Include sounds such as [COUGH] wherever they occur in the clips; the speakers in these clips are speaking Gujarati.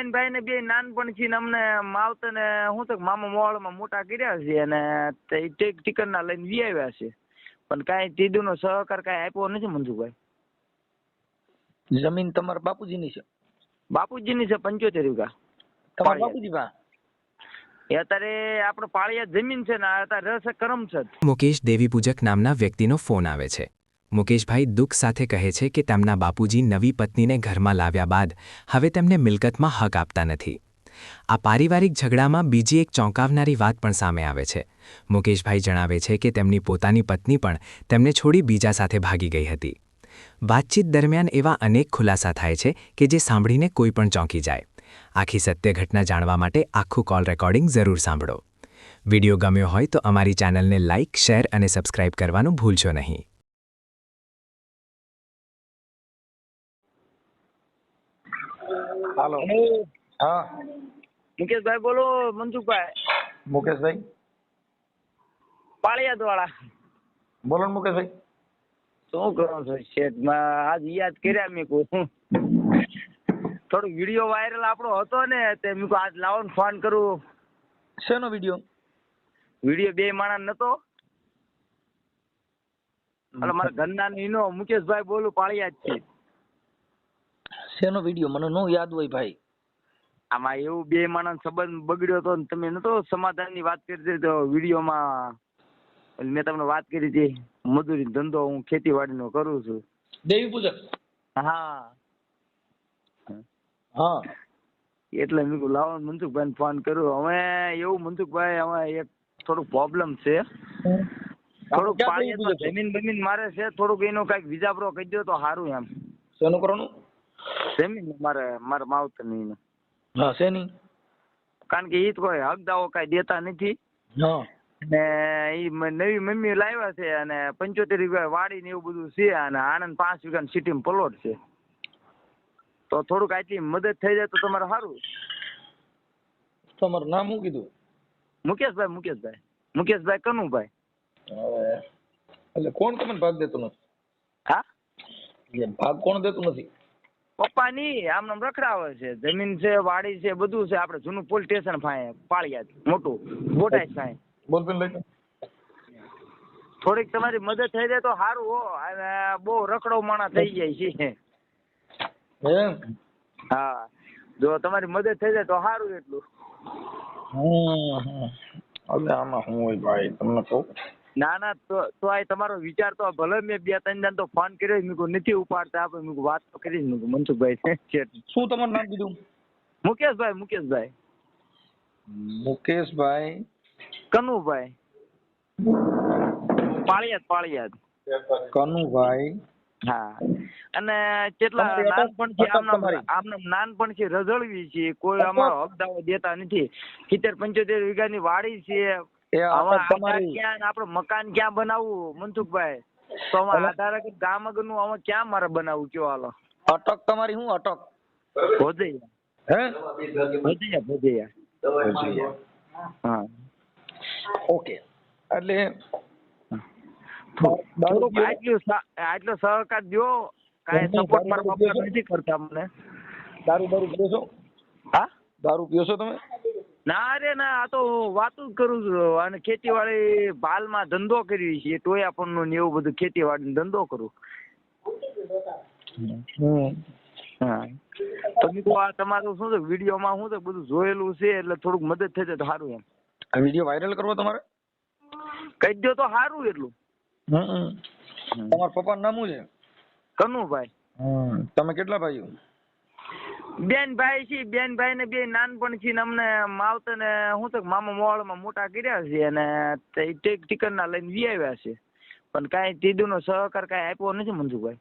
બેન ભાઈ ને બે નાનપણથી ને અમને માવતર ને હું તો મામા મોવાળમાં મોટા કર્યા છે અને તે ટેક ટિકટ ના લઈને વી આવ્યા છે. પણ કાંઈ તીધું નો સહકાર કાંઈ આપ્યો નથી મંજુભાઈ. જમીન તમારા બાપુજીની છે? બાપુજીની છે પંચોતેર વીઘા. તમારા. બાપુજી પાસે? અત્યારે આપણે પાળિયા જમીન છે ને અત્યારે રસ કરમ છે. મુકેશ દેવીપૂજક નામના વ્યક્તિનો ફોન આવે છે. મુકેશભાઈ દુઃખ સાથે કહે છે કે તેમના બાપુજી નવી પત્નીને ઘરમાં લાવ્યા બાદ હવે તેમને મિલકતમાં હક આપતા નથી. આ પારિવારિક ઝઘડામાં બીજી એક ચોંકાવનારી વાત પણ સામે આવે છે. મુકેશભાઈ જણાવે છે કે તેમની પોતાની પત્ની પણ તેમને છોડી બીજા સાથે ભાગી ગઈ હતી. વાતચીત દરમિયાન એવા અનેક ખુલાસા થાય છે કે જે સાંભળીને કોઈ પણ ચોંકી જાય. આખી સત્ય ઘટના જાણવા માટે આખું કોલ રેકોર્ડિંગ જરૂર સાંભળો. વિડિયો ગમ્યો હોય તો અમારી ચેનલને લાઇક શેર અને સબસ્ક્રાઇબ કરવાનું ભૂલશો નહીં. હાલો. હા. મુકેશભાઈ બોલો મનસુખભાઈ. મુકેશભાઈ? પાળિયાદ વાળા બોલો ને મુકેશભાઈ. શું કરો છો શેઠમાં? આજ યાદ કર્યા મેં કહું થોડોક વીડિયો વાયરલ આપણો હતો ને તે મેં આજ લાવો ને ફોન કરું. શેનો વીડિયો? વીડિયો બે માણસ નતો. એટલે મારા ઘરના ઈનો મુકેશભાઈ બોલું પાળિયાદ છે. શેનો વીડિયો? મને નો યાદ હોય ભાઈ. આમાં એવું બે માણસ સંબંધ બગડ્યો હતો ને તમે નતો સમાધાનની વાત કરી તો વિડીયોમાં મેં તમને વાત કરી હતી. મજૂરી ધંધો હું ખેતીવાડીનો કરું છું. દેવી પૂજક હા. હા. એટલે મેં કીધું લાવો ને મનસુખભાઈને ફોન કર્યો હવે એવું મનસુખભાઈ હવે એક થોડુંક પ્રોબ્લેમ છે. થોડુંક છે? જમીન બમીન મારે છે. થોડુંક એનો કાંઈક વિજાપરો કહી દો તો સારું એમ. શેનું કરવાનું? જમીન મારે મારા માવતરની. હા શેની? કારણ કે એ તો કોઈ હક દાવો કાંઈ દેતા નથી. હા. ને ઈ નવી મમ્મી લાવ્યા છે અને પંચોતેર રૂપિયા વાડી ને એવું બધું છે અને આણંદ પાંચ વીઘા સિટીમાં પ્લોટ છે. તો થોડુંક આટલી મદદ થઈ જાય તો તમારે સારું. તમારું નામ શું કીધું? મુકેશભાઈ મુકેશભાઈ. મુકેશભાઈ કનુભાઈ. એટલે કોણ તમને ભાગ દેતો નથી? હા? ભાગ કોણ દેતું નથી? પપ્પા ની આમ નામ રખડાવે છે. જમીન છે વાડી છે બધું છે. આપણે જૂનું પોલીસ સ્ટેશન ફાય પાળિયા મોટું. બોટાઈ ફાય. લઈ થોડીક તમારી મદદ થઈ જાય તો સારું હો. બહુ રખડો માણા થઈ જાય છે. હા. જો તમારી મદદ થઈ જાય તો સારું એટલું. હમ આમાં હું હોય ભાઈ? તમને કહું? ના ના તો તો આ તમારો વિચાર તો ભલે મેં બે ત્રણ જણ તો ફોન કર્યો મેં કહું નથી ઉપાડતા આપણે મેં વાત તો કરી. મેં મનસુખભાઈ છે. શું તમારું નામ કીધું? મુકેશભાઈ મુકેશભાઈ. મુકેશભાઈ. કનુભાઈ. પાળિયાદ પાળિયાદ. કનુભાઈ. હા. અને કેટલા નાનપણથી અટક આમનામ નાનપણથી રઝળવી છે. કોઈ અમારો હક દેતા નથી. સિત્તેર પંચોતેર વીઘાની વાડી છે. આપણે મકાન ક્યાં બનાવવું મનસુખભાઈ? તો આધાર ગામ આગળનું હવે ક્યાં મારે બનાવવું કયો હાલો? અટક તમારી શું અટક? ભોજૈયા. હે? ભોજૈયા ભોજૈયા. હા. ઓકે. એટલે આટલું સહકાર દો કાંઈ સપોર્ટ મારા પીવો નથી કરતા મને દારૂ દારૂ પીઓ છો? હા? દારૂ પીઓ છો તમે? ના રે ના આ તો વાતું જ કરું છું. અને ખેતીવાડી હાલમાં ધંધો કરી છે પણ ને એવું બધું ખેતીવાડી ધંધો કરું. હા. તો આ તમારું શું છે? વિડીયોમાં શું છે? બધું જોયેલું છે એટલે થોડુંક મદદ થઈ જાય તો સારું એમ. આ વીડિયો વાયરલ કરવો તમારે? કહી દો તો સારું એટલું. તમારા પપ્પાનું નામ શું છે? કનુભાઈ. તમે કેટલા ભાઈઓ? બેન ભાઈ છે બેન ભાઈ ને બે નાનપણથી ને અમને માવતર ને હું તો મામા મોવાળમાં મોટા કર્યા છે અને ટેક ટિકટ ના લઈને વી આવ્યા છે. પણ કાંઈ તીધું નો સહકાર કાંઈ આપ્યો નથી મનસુખભાઈ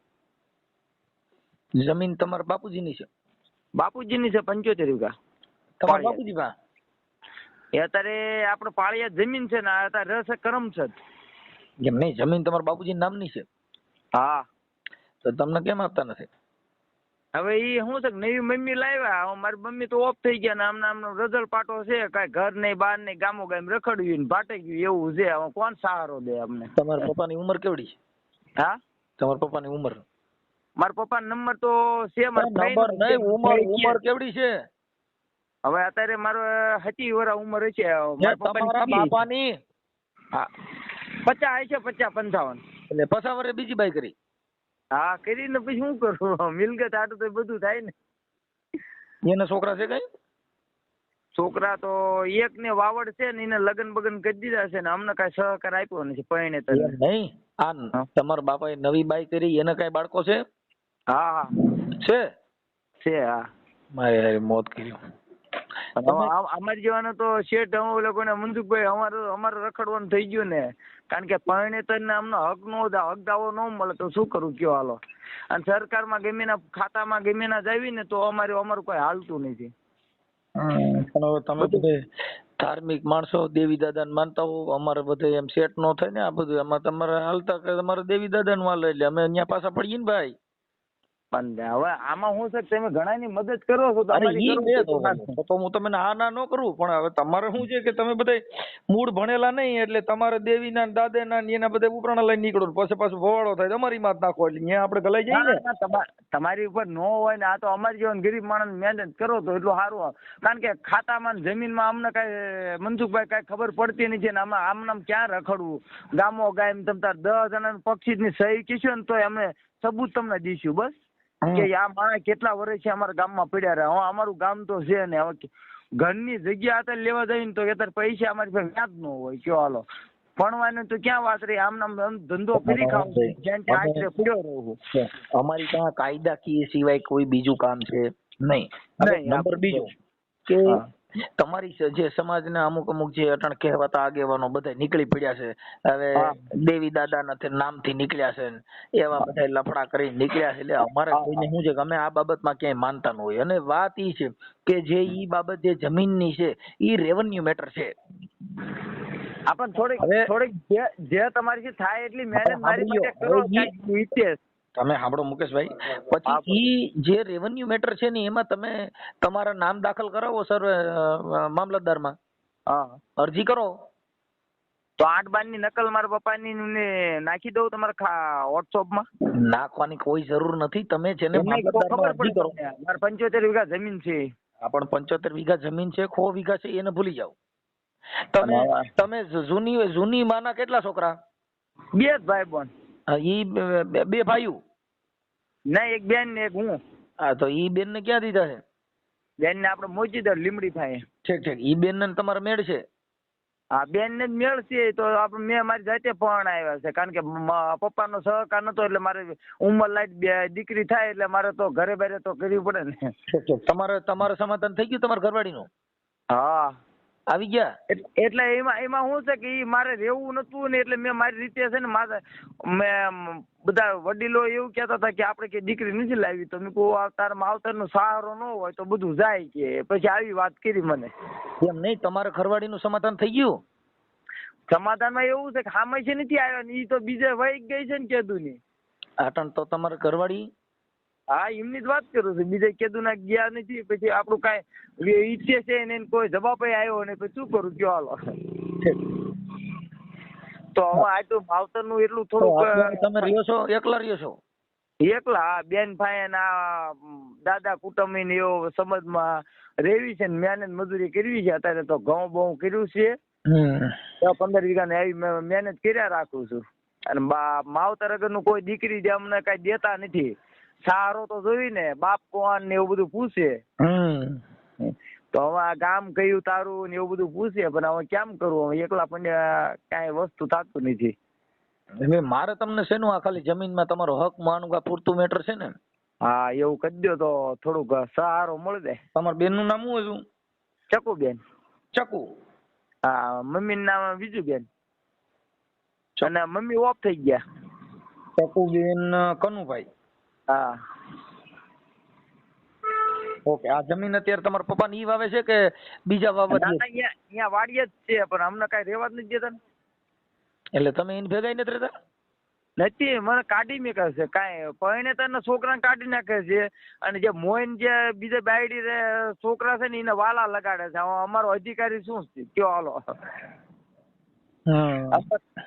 જમીન તમારા બાપુજીની છે? બાપુજીની છે પંચોતેર વીઘા. તમારા બાપુજી પાસે? એ અત્યારે આપણે પાળિયા જમીન છે ને અત્યારે રસ કરમ છે. એમ નહીં જમીન તમારા બાપુજી નામની છે? હા. તો તમને કેમ આપતા નથી? હવે એ શું છે નવી મમ્મી લાવ્યા હવે મારી મમ્મી તો ઓફ થઈ ગયા ને આમ આમનો રજળ પાટો છે કાંઈ ઘર નહીં બહાર નહીં ગામો ગામ રખડ્યું ને ભાટે ગયું એવું છે. હવે કોણ સહારો દે અમને? તમારા પપ્પાની ઉંમર કેવડી છે? હા? તમારા પપ્પાની ઉંમર? મારા પપ્પા નંબર તો છે મારા નંબર નહીં ઉંમર ઉંમર કેવડી છે? હવે અત્યારે મારો હચી વરા ઉંમર છે મારા પપ્પાની તમારા બાપાની? હા. પચાસ છે પચાસ પંચાવન. એટલે પછા વરે બીજી બાઈ કરી. હા કરીને પછી શું કરું? [LAUGHS] મિલકત આટું તો બધું થાય ને. એના છોકરા છે કઈ? છોકરા તો એક ને વાવડ છે ને એને લગન બગન કરી દીધા છે ને અમને કઈ સહકાર આપ્યો નથી પૈણે તો નહીં? આ. તમારા બાપાએ નવી બાઈ કરી એને કઈ બાળકો છે? હા હા. છે? છે હા. મારે મોત કર્યું. અમારી જવાનો તો શેઠ અમે લોકોને મનસુખભાઈ અમારે અમારે રખડવાનું થઈ ગયું ને. કારણ કે પરણેતર ને અમને હક નો હક દાવો ન મળે તો શું કરું કયો હાલો. અને સરકારમાં ગમેના ખાતામાં ગમે ના જાવી ને તો અમારે અમારું કોઈ હાલતું નથી. તમે બધે ધાર્મિક માણસો દેવી દાદા ને માનતા હો અમારે બધે એમ સેટ નો થાય ને આ બધું. એમાં તમારે હાલતા કે તમારે દેવી દાદા નું હાલે એટલે અમે અહીંયા પાછા પડીએ ને ભાઈ. પણ હવે આમાં હું સર તમે ઘણાની મદદ કરો છો તો હું તમને આ ના ન કરું પણ હવે તમારે શું છે કે તમે બધા મૂળ ભણેલા નહીં એટલે તમારે દેવીના ના દાદાના ને એના બધા ઉપરાણા લઈને નીકળો પછી પાછું ભવાડો થાય તમારી માત નાખો એટલે અહીંયા આપણે ગલાઈ જઈએ ને. તમારી ઉપર નો હોય ને આ તો અમારી જેવા ગરીબ માણસ મહેનત કરો તો એટલું સારું કારણ કે ખાતામાં જમીનમાં અમને કઈ મનસુખભાઈ કઈ ખબર પડતી નથી ને આમાં આમ નામ ક્યાં રખડવું? ગામો ગામ તમ તાર દસ જણા પક્ષી ની સહી કીશું ને તો અમે સબૂત તમને દઈશું બસ. કે આ માણસ કેટલા વર્ષ અમારા ગામમાં પડ્યા રહ્યા? હવે અમારું ગામ તો છે ને હવે ઘરની જગ્યા અત્યારે લેવા જઈને તો અત્યારે પૈસા અમારી પાસે વ્યાજ ન હોય કયો હાલો? ભણવાનું તો ક્યાં વાત રહી? આમ નામ આમ ધંધો કરી ખાવ પડ્યો રહું. અમારી ત્યાં કાયદાકીય સિવાય કોઈ બીજું કામ છે નહીં. નંબર બીજો કે. તમારી જે સમાજના અમુક અમુક જે અટણ કહેવાતા આગેવાનો બધા નીકળી પડ્યા છે. હવે દેવી દાદા નામથી નીકળ્યા છે એવા બધા લફડા કરી નીકળ્યા છે. એટલે અમારે કોઈને શું છે કે અમે આ બાબતમાં ક્યાંય માનતા ન હોય. અને વાત ઈ છે કે જે ઈ બાબત જે જમીનની છે ઈ રેવન્યુ મેટર છે. આપણ થોડીક થોડીક જે જે તમારીથી થાય એટલી મહેનત મારી. માટે કરો વિશેષ. તમે સાંભળો મુકેશભાઈ. પછી ઈ જે રેવન્યુ મેટર છે ને એમાં તમે તમારા નામ દાખલ કરાવો સર મામલતદારમાં. હા. અરજી કરો. તો આઠ બારની નકલ મારા પપ્પાની ને નાખી દઉં તમારા વોટ્સઅપમાં નાખવાની કોઈ જરૂર નથી. તમે છે ને ખબર કરો. મારે પંચોતેર વીઘા જમીન છે. આ પણ પંચોતેર વીઘા જમીન છે ખો વીઘા છે એને ભૂલી જાઓ. તમે તમે જૂની જૂની માના કેટલા છોકરા? બે જ ભાઈ બોન ઈ બે- ભાઈઓ? ના એક બેન ને એક હું. હા તો ઈ બેન ને ક્યાં દીધા છે? બેન ને આપડે મોચીદર લીમડી થાય. ઠીક ઠીક. ઈ બેન ને તમારે મેળ છે? હા બેન ને જ મેળ છે તો આપણે મેં મારી જાતે પણ આવ્યા છે. કારણ કે પપ્પા પપ્પાનો સહકાર નતો એટલે મારે ઉંમર લાઈટ દીકરી થાય એટલે મારે તો ઘરે બારે તો કરવી પડે ને. તમારે તમારે સમાધાન થઈ ગયું તમારા ઘરવાળીનું? હા. આવી ગયા? એટ- એટલે એમાં એમાં શું છે કે ઈ મારે રહેવું નતું ને એટલે મેં મારી રીતે છે ને મારે મેં બધા વડીલો એવું કહેતા હતા કે આપણે કે દીકરી નથી લાવી તો મેં કહું અવતાર તારા માવતરનો સહારો ન હોય તો બધું જાય કે. પછી આવી વાત કરી મને. એમ નહીં? તમારે ઘરવાળીનું સમાધાન થઈ ગયું? સમાધાનમાં એવું છે કે હામે છે નથી આવ્યા ને ઈ તો બીજે વહી ગઈ છે ને કેદું ની આટણ તો તમારે ઘરવાળી હા એમની જ વાત કરું છું. બીજે કેદુ ના ગયા નથી પછી આપણું કાંઈ ઈચ્છે છે ને કોઈ જવાબ આવ્યો ને પછી શું કરું? કયો હાલો. તો હવે આટલું માવતરનું એટલું થોડુંક તમે રહ્યો છો? એકલા રહ્યો છો? એકલા હા, બેન ભાઈ ને આ દાદા કુટુંબી ને એવો સમાજમાં રેવી છે ને મહેનત મજૂરી કરવી છે. અત્યારે તો ઘઉં બહુ કર્યું છે. પંદર વીઘા ને આવી મેં મહેનત કર્યા રાખું છું. અને માવતર અગરનું કોઈ દીકરી જે અમને કઈ દેતા નથી સહારો તો જોઈ ને બાપ કોણ ને એવું બધું પૂછે. હમ. તો હવે આ ગામ કયું તારું ને એવું બધું પૂછે પણ હવે કેમ કરવું હવે એકલા પણ કાંઈ વસ્તુ થતું નથી. એટલે મારે તમને શેનું આ ખાલી જમીનમાં તમારો હક માનવા પૂરતું મેટર છે ને? હા એવું કરી દો તો થોડુંક સહારો મળી જાય. તમારા બેનનું નામ શું હતું? ચકુ બેન ચકુ. હા મમ્મી નામ બીજું બેન. અને મમ્મી ઓફ થઈ ગયા. ચકુબેન કનુભાઈ. હા. ઓકે આ જમીન અત્યારે તમારા પપ્પા ઈ વાવે છે કે બીજા વાવે છે અહીંયા અહીંયા વાડીએ જ છે પણ અમને કાંઈ રહેવા જ નથી દેતા એટલે તમે એને ભેગા નથી રહેતા? નથી મને કાઢી મેકે છે કાંઈ. તને છોકરાને કાઢી નાખે છે. અને જે મોઈન જે બીજે બાયડી રે છોકરા છે ને એને વાલા લગાડે છે. અમારો અધિકારી શું છે? કયો હાલો.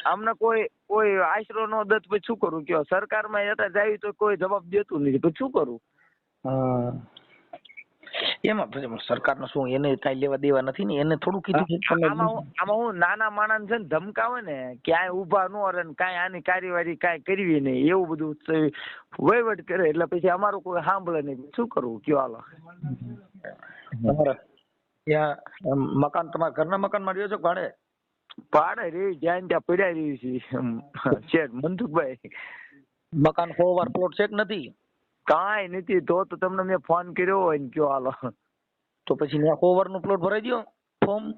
અમને- કોઈ કોઈ આશરો નો દત પછી શું કરું? કયો સરકારમાં જતા જાય તો કોઈ જવાબ દેતું નથી પછી શું કરું? એમાં પછી નો શું એને કઈ લેવા દેવા નથી ને? એને થોડું કીધું આમાં હું નાના માણસ છે ને ધમકાવે ને ક્યાંય ઊભા ન રહે ને કાંઈ આની કાર્યવાહી કાંઈ કરવી નહીં એવું બધું વહીવટ કરે. એટલે પછી અમારું કોઈ સાંભળે નહીં. શું કરવું કયો હાલો. તમારા ત્યાં મકાન તમારા ઘરના મકાનમાં રહ્યો છો ભાડે? ભાડે રે જ્યાં ત્યાં પડ્યા રહી છે. શેઠ મનસુખભાઈ મકાન કોવાર પ્લોટ છે કે નથી? કાંઈ નથી તો તો તમને મેં ફોન કર્યો હોય ને કયો હાલો. તો પછી ત્યાં સો નું પ્લોટ ભરાઈ દો ફોર્મ?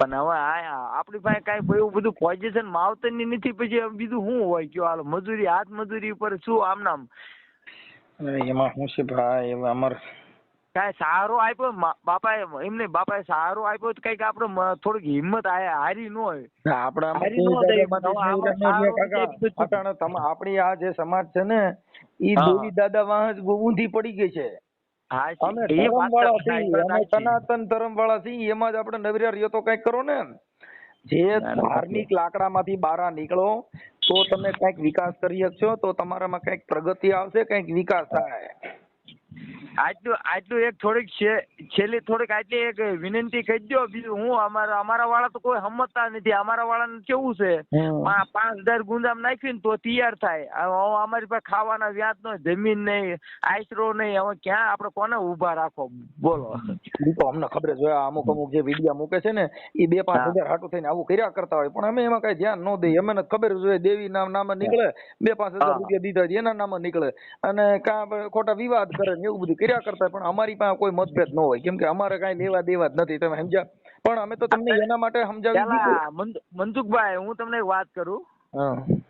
પણ હવે આ આપણી પાસે કાંઈ એવું બધું પોઝિશન માવતરની નથી પછી બીજું શું હોય? કયો હાલો મજૂરી હાથ મજૂરી ઉપર શું આમ નામ? એમાં શું છે ભાઈ? અમારે કાંઈ સહારો આપ્યો બાપાએ એમને બાપાએ સહારો આપ્યો તો કંઈક આપણે થોડીક હિંમત હારી ન હોય. આપણા આ જે સમાજ છે ને એ. દેવી દાદા વાહ જ ઊંધી પડી ગઈ છે. સનાતન ધર્મ વાળા થી એમાં જ આપણે નવરિયા રહ્યો તો કંઈક કરો ને. જે ધાર્મિક લાકડા ધાર્મિક લાકડામાંથી બહાર નીકળો તો તમે કંઈક વિકાસ કરી શકશો તો તમારામાં કંઈક પ્રગતિ આવશે કંઈક વિકાસ થાય. આટલું આટલું એક થોડીક છે- છેલ્લી થોડીક આટલી એક વિનંતી કહી દો બીજું હું અમારા અમારા વાળા તો કોઈ સમજતા નથી. અમારા વાળાને કેવું છે? પાંચ હજાર ગુંદામ નાખ્યું ને તો તૈયાર થાય. હવે અમારી પાસે ખાવાના વ્યાજ નો જમીન નહીં આશરો નહીં. હવે ક્યાં આપણે કોને ઊભા રાખો? બોલો. તો અમને ખબર જ હોય અમુક અમુક જે વિડિયા મૂકે છે ને એ બે પાંચ હજાર હાટું થઈને આવું કર્યા કરતા હોય. પણ અમે એમાં કઈ ધ્યાન ન દઈએ. અમને ખબર જ હોય દેવી નામ નામ નીકળે. બે પાંચ હજાર રૂપિયા દીધા એના નામે નીકળે. અને કાં ખોટા વિવાદ કરે ને એવું બધું કર્યા કરતા પણ અમારી પાસે કોઈ મતભેદ ન હોય. કેમ કે અમારે કાંઈ લેવા દેવા જ નથી તમે સમજ્યા? પણ અમે તો તમને એના માટે સમજાવી મનસુખભાઈ હું તમને એક વાત કરું.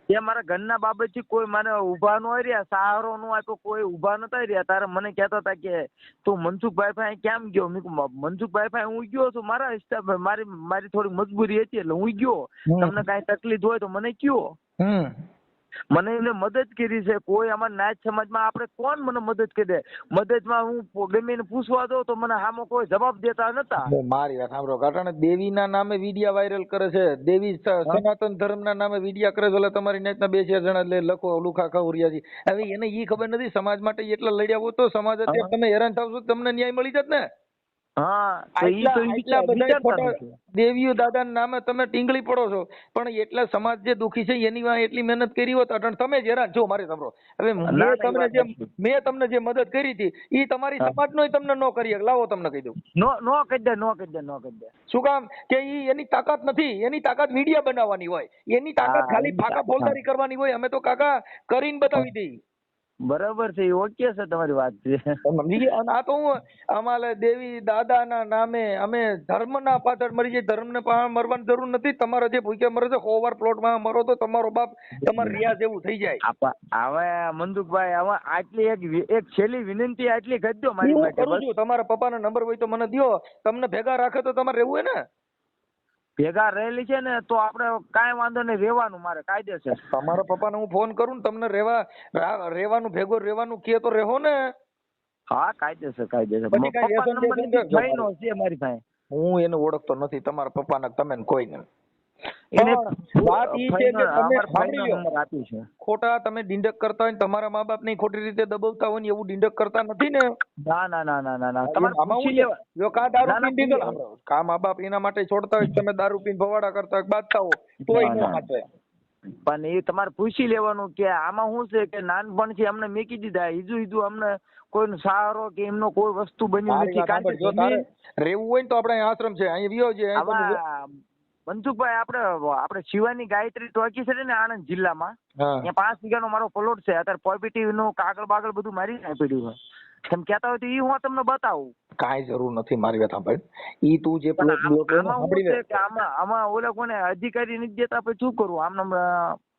એ મારા ઘરના બાબતથી કોઈ મને ઊભા નો રહ્યા સહારો નો આપ્યો કોઈ ઊભા નતા રહ્યા. તારે મને કહેતા હતા કે તું મનસુખભાઈ ભાઈ કેમ ગયો? મેં મનસુખભાઈ ભાઈ હું ગયો છું મારા હિસાબે મારી મારી થોડી મજબૂરી હતી એટલે હું ગયો. તમને કાંઈ તકલીફ હોય તો મને કયો. મને એને મદદ કરી છે. કોઈ અમારા નાચ સમાજમાં આપણે કોણ મને મદદ કરી દે? મદદમાં હું ગમે પૂછવા દઉં તો મને હામો કોઈ જવાબ દેતા નતા. મારી વાત સાંભળો કારણ દેવીના નામે વિડિયા વાયરલ કરે છે. દેવી સનાતન ધર્મના નામે વિડિયા કરે છે એટલે તમારી નાતના બે ચાર જણા એટલે લખો લુખા ખવરિયાજી હવે એને ઈ ખબર નથી સમાજ માટે એટલા લડ્યા હોય તો સમાજ અત્યારે તમે હેરાન થાવ છો તમને ન્યાય મળી જાત ને? દેવીઓ દાદાના નામે તમે ટીંગળી પડો છો. પણ એટલા સમાજ જે દુખી છે એની વાંહે એટલી મહેનત કરી હોત અટણ તમે જ હેરાન છો મારી સાંભળો. હવે મેં તમને જે મેં તમને જે મદદ કરી હતી એ તમારી સમાજ નો તમને નો કરી લાવો તમને કહી દઉં. નો નો કહી દે નો કહી દે નો કહી દે. શું કામ? કે ઈ એની તાકાત નથી. એની તાકાત મીડિયા બનાવવાની હોય. એની તાકાત ખાલી ફાકા ફોલદારી કરવાની હોય. અમે તો કાકા કરીને બતાવી દઈ બરાબર છે ઓકે છે તમારી વાત છે. સમજી ગયા? અને આ તો હું અમારે દેવી દાદાના નામે અમે ધર્મના પાછળ મરી જઈએ. ધર્મને પાછળ મરવાની જરૂર નથી. તમારા જે ભૂખ્યા મરે છે હોવાર પ્લોટમાં મરો તો તમારો બાપ તમારે રિયા જેવું થઈ જાય. હવે મનસુખભાઈ હવે આટલી એક એક છેલ્લી વિનંતી આટલી કરી દો મારી માટે તમારા પપ્પાનો નંબર હોય તો મને દો તમને ભેગા રાખે તો તમારે રહેવું હોય ને? ભેગા રહેલી છે ને તો આપણે કાંઈ વાંધો નહીં રહેવાનું મારે કાયદેસર. તમારા પપ્પાને હું ફોન કરું ને તમને રહેવા રહેવાનું ભેગો રહેવાનું કે તો રહો ને. હા કાયદેસર કાયદેસર. પપ્પા નંબર ભાઈનો છે મારી પાસે. હું એને ઓળખતો નથી તમારા પપ્પાના તમે કોઈ કોઈને. એને વાત ઈ છે કે તમે સાંભળી લો. નંબર આપ્યો છે. ખોટા તમે ડીંડક કરતા હોય તમારા મા બાપ ખોટી રીતે દબાવતા હોય ને એવું ડીંડક કરતા નથી ને? ના ના ના ના ના ના. તમારે આમાં પૂછી લેવા જો કા દારૂ ના, ના, પીને ડીંડક કા મા બાપ એના માટે છોડતા હોય તમે દારૂ પીને ભવાડા કરતા હોય હો તોય ન ના. પણ એ તમારે પૂછી લેવાનું કે આમાં શું છે કે નાનપણથી અમને મેકી દીધા ઈજુ ઈજુ અમને કોઈ સહારો કે એમનો કોઈ વસ્તુ બન્યું નથી. કારણ કે રહેવું હોય ને તો આપણે આશ્રમ છે અહીં વિયો છે મનસુખભાઈ આપણે આપણે શિવાની ગાયત્રી ટોકી છે ને આણંદ જિલ્લામાં. ત્યાં પાંચ વીઘાનો મારો પ્લોટ છે. અત્યારે પોઝિટિવનું કાગળ બાગળ બધું મારી નાખ્યું છે. તમે કહેતા હોય તો એ હું તમને બતાવું. કાંઈ જરૂર નથી મારી વાત સાંભળ ઈ તું જે પ્લોટ આમાં આમાં ઓલા કોને અધિકારી નથી દેતા પછી શું કરવું આમને આમ,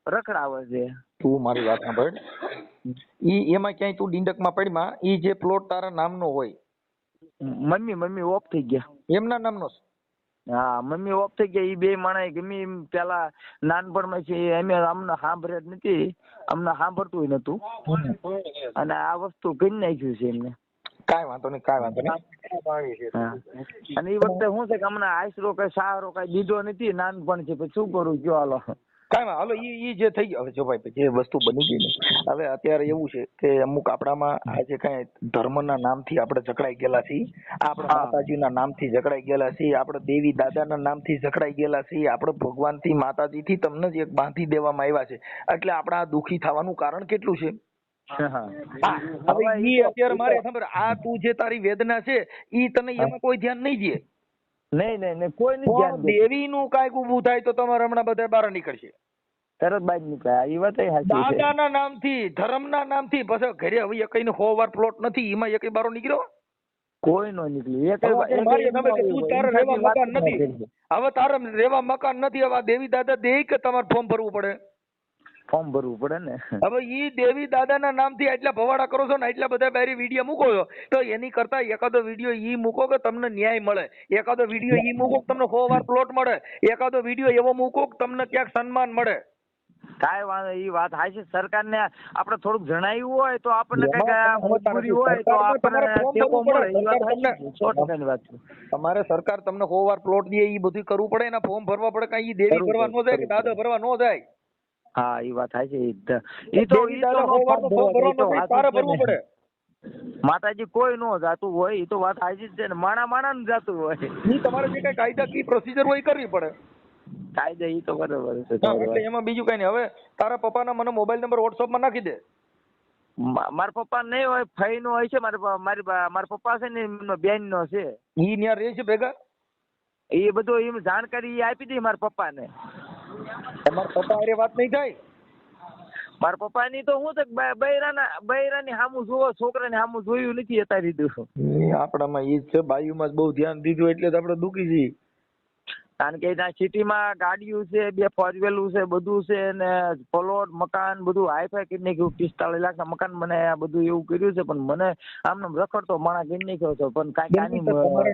રખડાવે છે. તું મારી વાત સાંભળ. ઈ એમાં ક્યાંય તું ડીંડકમાં પડમાં ઈ જે પ્લોટ તારા નામનો હોય. મમ્મી મમ્મી ઓફ થઈ ગયા. એમના નામનો છે. હા મમ્મી ઓફ થઈ ગયા એ બે માણસ ગમે એમ પેલા નાનપણમાં છે એમ અમને સાંભળે જ નથી અમને સાંભળતું નતું. અને આ વસ્તુ કરી નાખ્યું છે એમને. કાંઈ વાંધો નહીં કાંઈ વાંધો નહીં. અને એ વખતે શું છે કે અમને આશરો કઈ સહારો કઈ દીધો નથી નાનપણ છે પછી શું કરું કયો હાલો. કાંઈ હાલો ઈ ઈ જે થઈ ગયું. હવે જો ભાઈ જે વસ્તુ બની ગઈ ને હવે અત્યારે એવું છે કે અમુક આપણામાં આ જે કાંઈ ધર્મના નામથી આપણે જકડાઈ ગયેલા છીએ આપણે. માતાજીના નામથી જકડાઈ ગયેલા છીએ આપણે દેવી દાદાના નામથી જકડાઈ ગયેલા છીએ આપણે ભગવાનથી માતાજીથી તમને જ એક બાંધી દેવામાં આવ્યા છે. એટલે આપણા દુખી થવાનું કારણ કેટલું છે? હવે ઈ અત્યારે મારે ખબર આ તું જે તારી વેદના છે ઈ તને એમાં કોઈ ધ્યાન નહીં દે. નહીં નહીં નહીં કોઈ નહીં ધ્યાન દેવી નું કાંઈક ઊભું થાય તો તમારે હમણાં બધા બહાર નીકળશે. તરત બહાર નીકળ્યા એ વાત દાદાના નામથી ધર્મના નામથી પછી ઘરે હવે એકઈને સો વાર પ્લોટ નથી એમાં એક બારો નીકળ્યો? કોઈ નો નીકળ્યું. એક હવે તારે રેવા મકાન નથી. હવે તારે રહેવા મકાન નથી હવે દેવી દાદા દે કે તમારે ફોર્મ ભરવું પડે? ફોર્મ ભરવું પડે ને. હવે ઈ દેવી દાદાના નામથી આટલા ભવાડા કરો છો ને આટલા બધા બેરી વીડિયો મૂકો છો તો એની કરતા એકાદો વીડિયો ઈ મૂકો કે તમને ન્યાય મળે. એકાદો વીડિયો ઈ મૂકો કે તમને સો વાર પ્લોટ મળે. એકાદો વીડિયો એવો મૂકો કે તમને ક્યાંક સન્માન મળે. કાંઈ વાંધો ઈ વાત હાચી સરકારને આપણે થોડુંક જણાવ્યું હોય તો આપણને કંઈક મજબૂરી હોય તો આપણને ટેકો મળે. ઈ વાત સરકાર સાચી સો ટકાની વાત તમારે સરકાર તમને સો વાર પ્લોટ દે ઈ બધું કરવું પડે એના ફોર્મ ભરવા પડે કાંઈ ઈ દેવી ભરવા નો જાય કે દાદા ભરવા નો જાય? હા ઈ વાત થાય છે એ તો એ તો પડે. માતાજી કોઈ નો જાતું હોય એ તો વાત હાજી છે ને માણા માણા ને જાતું હોય. તમારે જે કઈ કાયદાકીય પ્રોસિજર હોય કરવી પડે. કાયદા એ તો બરોબર છે એટલે એમાં બીજું કઈ નહીં. હવે તારા પપ્પાના મને મોબાઈલ નંબર વોટ્સઅપમાં નાખી દે. મારા પપ્પા નહીં હોય ફઈ નો હોય છે મારા મારી મારા પપ્પા છે ને બેન નો છે. ઈ ન્યા રહે છે ભેગા? એ બધું એમ જાણકારી આપી દઈ મારા પપ્પાને. તમારા પપ્પા અરે વાત નહીં થાય? મારા પપ્પાની તો હું તો બૈરાના બૈરાની સામું જોવો છોકરાની સામું જોયું નથી અત્યારે દીધું આપણામાં ઈ છે બાયુમાં બહુ ધ્યાન દીધું એટલે તો આપણે દુખી છીએ. કારણ કે ત્યાં સિટીમાં ગાડીઓ છે બે ફોર વ્હીલું છે બધું છે ને પ્લોટ મકાન બધું હાઈફાઈ કરી નાખ્યું પિસ્તાળીસ લાખ મકાન મને આ બધું એવું કર્યું છે પણ મને આમને રખડતો માણા કરી નાખ્યો છે પણ કાંઈ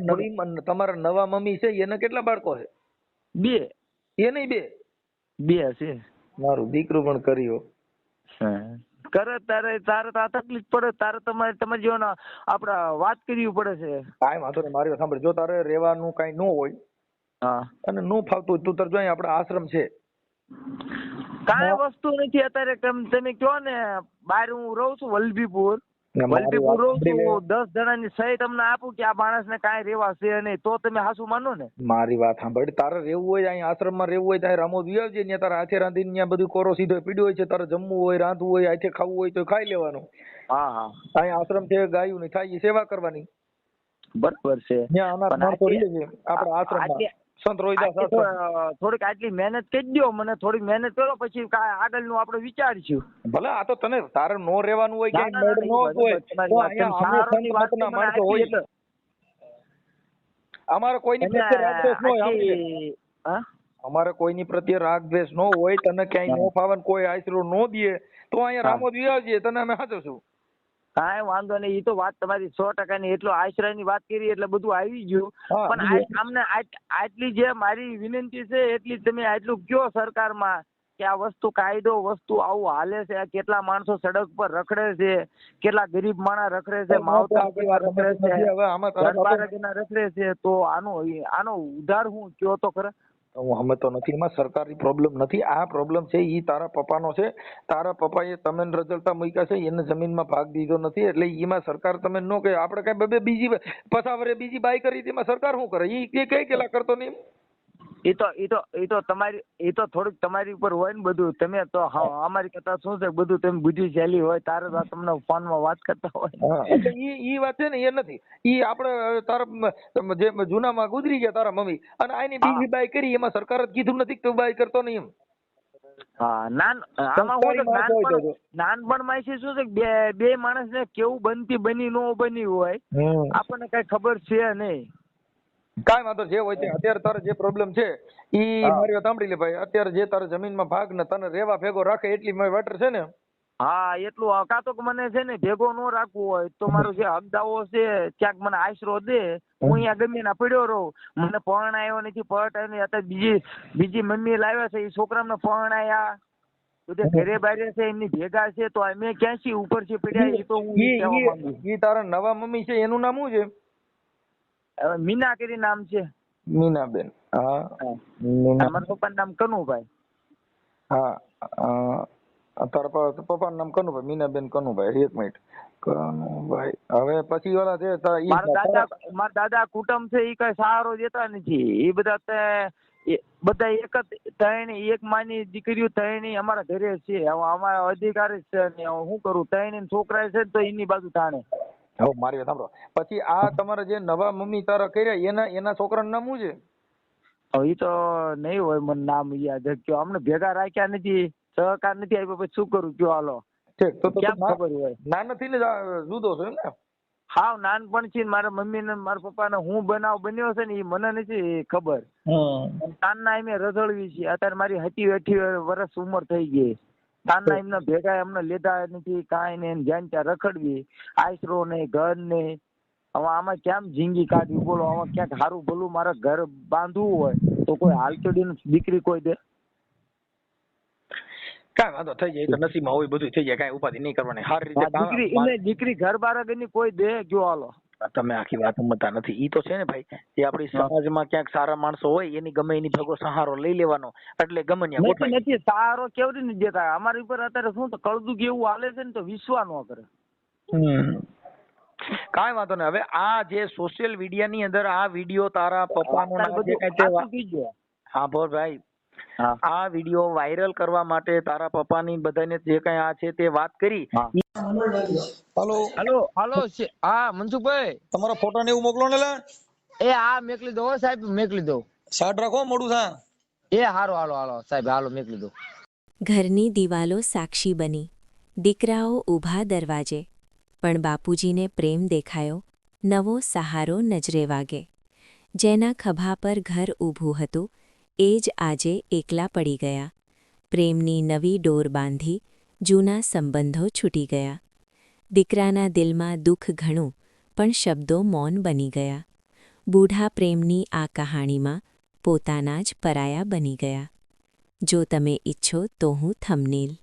નવી તમારા નવા મમ્મી છે એને કેટલા બાળકો છે? બે. એ નહીં બે? બે છે. મારું દીકરું પણ કર્યો. કરે તારે તારે તો આ તકલીફ પડે તારે તમારે તમારે જેવાના આપણે વાત કરવી પડે છે. કાંઈ વાંધો નહીં મારી સાંભળ. જો તારે રહેવાનું કાંઈ ન હોય હા. અને ન ફાવતું તું તાર જો આપડે આશ્રમ છે. કાંઈ વસ્તુ નથી અત્યારે કેમ તમે કહો ને બહાર હું રહું છું વલભીપુર. ને દસ જણાની સહી તમને આપું કે આ માણસને કાંઈ રહેવા છે નહીં તો તમે હાસુ માનો ને. મારી વાત સાંભળ તારે રહેવું હોય અહીંયા આશ્રમમાં રહેવું હોય ત્યાં રમો વિયાવજે ત્યાં તારા હાથે રાંધીને ત્યાં બધું કોરો સીધો પીડ્યો હોય છે તારે જમવું હોય રાંધવું હોય હાથે ખાવું હોય તો ખાઈ લેવાનું. હા હા. અહીં આશ્રમ છે ગાયું ની થાય સેવા કરવાની. બરાબર છે. આપણા આશ્રમમાં. સંત રોહિદાસ થોડીક આટલી મહેનત કરી દો મને થોડીક મહેનત કરો પછી કાંઈ આગળનું આપણે વિચારીશું. ભલે આ તો તને તારે નો રહેવાનું હોય કે મેળ ન હોય તો અહીંયા અમે સહારોની સંત વાત મતના માણસો હોય અમારે કોઈની પ્રત્યે રાગદ્વેષ ન હોય? અમારે કોઈની પ્રત્યે રાગ દ્વેષ ન હોય તને ક્યાંય નો. ફાવે કોઈ આશરો ન દે તો અહીંયા. રામોદ આવજે તને અમે હાચવશું કાંઈ વાંધો નહીં એ તો વાત તમારી સો ટકાની એટલો આશ્રયની વાત કરી એટલે બધું આવી ગયું. પણ આટ- આટલી જે મારી વિનંતી છે એટલી તમે આટલું કયો સરકારમાં કે આ વસ્તુ કાયદો વસ્તુ આવું હાલે છે આ કેટલા માણસો સડક પર રખડે છે કેટલા ગરીબ માણસ રખડે છે માવતા રખડે છે રખડે છે તો આનો આનો ઉધાર હું કયો તો ખરા? હું તો નથી, એમાં સરકારી પ્રોબ્લેમ નથી. આ પ્રોબ્લેમ છે, ઈ તારા પપ્પાનો છે. તારા પપ્પાએ તમે રજળતા મૂક્યા છે, એને જમીનમાં ભાગ દીધો નથી. એટલે એમાં સરકાર તમે નો કહે. આપણે કઈ બબે બીજી પસાવરે બીજી બાઈ કરી એમાં સરકાર શું કરે? એ કઈ કેલા કરતો નહીં એ તો એ તો એ તો તમારી એ તો થોડુંક તમારી ઉપર હોય ને બધું. તમે તો અમારી કરતા શું છે? બધું તમે બુદ્ધિશાલી હોય તારે તો તમને ફોનમાં વાત કરતા હોય એટલે ઈ ઈ વાત છે ને એ નથી. ઈ આપણે તારા જે જૂનામાં ગુજરી ગયા તારા મમ્મી અને આની બીજી બાય કરી એમાં સરકાર જ કીધું નથી કે તું બાઈ કરતો નહીં એમ. માણસ નાનપણમાં છે શું છે બે બે માણસને કેવું બનતી બની નો બની હોય આપણને કઈ ખબર છે નહીં. કાંઈ વાંધો જે હોય તે અત્યારે તારે જે પ્રોબ્લેમ છે ઈ મારી વાત સાંભળી લે ભાઈ. અત્યારે જે તારે જમીનમાં ભાગ ને તને રેવા ભેગો રાખે એટલી મારી વાટર છે ને? હા એટલું કાં તો મને છે ને ભેગો ન રાખવું હોય તો મારો જે હગદાવો છે ક્યાંક મને આશરો દે. હું અહીંયા ગમે ના પડ્યો રહું. મને પણ આવ્યો નથી પટ આવ્યો અત્યારે બીજી બીજી મમ્મી લાવ્યા છે એ છોકરાને પણ આવ્યા બધે ઘરે બારે છે એમની ભેગા છે તો અમે ક્યાંથી ઉપરથી પડ્યા એ તો હું ઈ તારા નવા મમ્મી છે એનું નામ શું છે? મીના કરી નામ છે. મીનાબેન. હા. હા. મારા પપ્પાનું નામ કનુભાઈ. હા તારા પપ્પા પપ્પાનું નામ કનુભાઈ મીનાબેન કનુભાઈ એક મિનિટ. કનુભાઈ હવે પછી ઓલા છે મારા દાદા મારા દાદા કુટુંબ છે એ કઈ સહારો દેતા નથી. એ બધા બધા એક જ ત્રણ એક માની દીકરીઓ ત્રણી અમારા ઘરે છે. હવે અમારા અધિકારી છે ને હું શું કરું? ત્રણી છોકરા છે તો એની બાજુ તાણે હવે મારી વાત સાંભળો. પછી આ તમારા જે નવા મમ્મી તારા કર્યા એના એના છોકરાનું નામ શું છે? હવે તો નહીં હોય મને નામ યાદ કયો અમને ભેગા રાખ્યા નથી સહકાર નથી આપ્યો પછી શું કરું? કયો હાલો. ઠીક તો ક્યાં ખબર હોય? નાનથી ને જુદો છો એમ ને? હા નાનપણથી છે મારા મમ્મી ને મારા પપ્પા ને હું બનાવ બન્યો છે ને એ મને નથી ખબર. તાનના એમ રઝળવી છે. અત્યારે મારી હટી અઠી વર્ષ ઉંમર થઈ ગઈ. તાનના એમને ભેગા એમને લીધા નથી કાંઈ ને જ્યાં ત્યાં રખડવી આશરો ને ઘર ને. હવે આમાં કેમ જિંદગી કાઢવી બોલો આમાં ક્યાંક સારું ભલું મારે ઘર બાંધવું હોય તો કોઈ હાલચડી દીકરી કોઈ દે. કાંઈ વાંધો થઈ જાય તો નસીબમાં હોય બધું થઈ જાય કાંઈ ઉપાધિ નહીં કરવાની. સારી રીતે દીકરી એને દીકરી ઘર બારની કોઈ દે જો હાલો. તમે આખી વાત સમજતા નથી. ઈ તો છે ને ભાઈ જે આપણી સમાજમાં ક્યાંક સારા માણસો હોય એની ગમે એની ભેગો સહારો લઈ લેવાનો. એટલે ગમે ત્યાં નથી સારો કેવડી નથી દેતા અમારી ઉપર અત્યારે શું તો કળદું કેવું હાલે છે ને તો વિશ્વા ન કરે. કાંઈ વાંધો નહીં. હવે આ જે સોશિયલ મીડિયા ની અંદર આ વીડિયો તારા પપ્પાનો જે કાંઈ. હા બોલ ભાઈ. આ વીડિયો વાયરલ કરવા માટે તારા પપ્પાની બધાને જે કઈ આ છે તે વાત કરી. હાલો. હાલો હાલો હા મનસુખભાઈ. તમારો ફોટો ને એવું મોકલો ને એ હા મેકલી દો સાહેબ મેકલી દો સાડ રાખો મોડું થા. એ હારો હાલો હાલો સાહેબ હાલો મેકલી દો ઘરની દિવાલો સાક્ષી બની. દીકરાઓ ઊભા દરવાજે. પણ બાપુજીને પ્રેમ દેખાયો નવો સહારો નજરે વાગે. જેના ખભા પર ઘર ઊભું હતું એ જ આજે એકલા પડી ગયા. પ્રેમની નવી ડોર બાંધી જૂના સંબંધો છૂટી ગયા. દીકરાના દિલમાં દુઃખ ઘણું, પણ શબ્દો મૌન બની ગયા. બૂઢા પ્રેમની આ કહાણીમાં પોતાના જ પરાયા બની ગયા. જો તમે ઈચ્છો તો હું થમનીલ